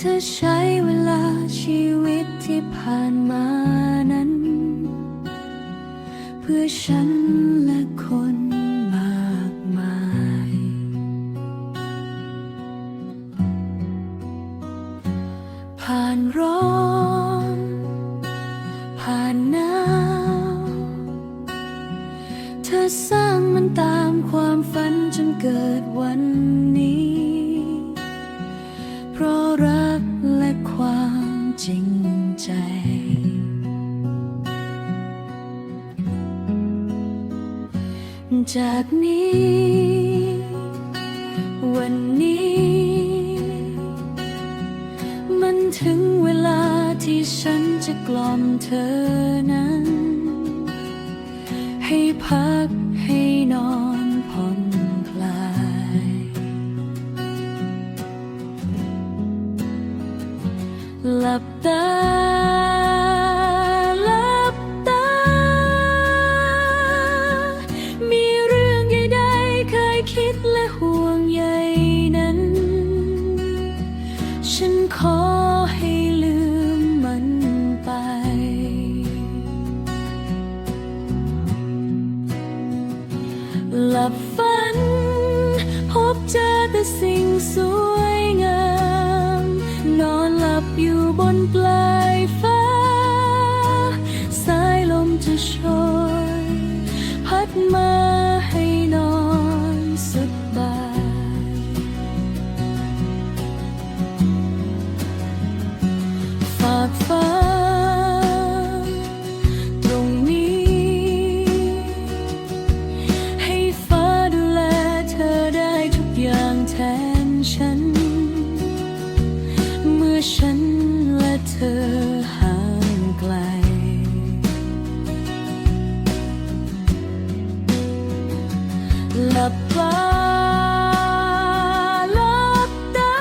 เธอใช้เวลาชีวิตที่ผ่านมานั้น เพื่อฉันและคนมากมาย ผ่านร้อน ผ่านหนาวเธอสร้างมันตามความฝันจนเกิดวันนี้ จากนี้ วันนี้ มันถึงเวลาที่ฉันจะกล่อมเธอนั้น ให้พักให้นอนผ่อนคลาย หลับตา ดและห่วงใยนั้น ฉันขอให้ลืมมันไป หลับฝัน พบเจอแต่สิ่งสวยงาม นอนหลับอยู่บนปลายฟ้า สายลมจะโชยพัดมา หลับตาหลับตา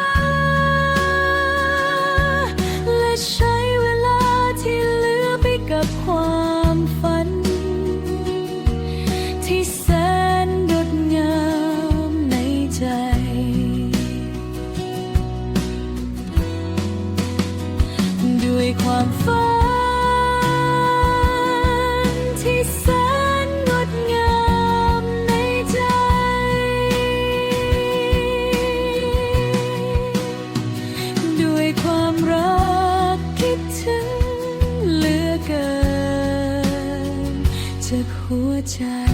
และใช้เวลาที่เหลือไปกับความฝัน ที่แสนงดงามในใจ ด้วยความฝัน ใจ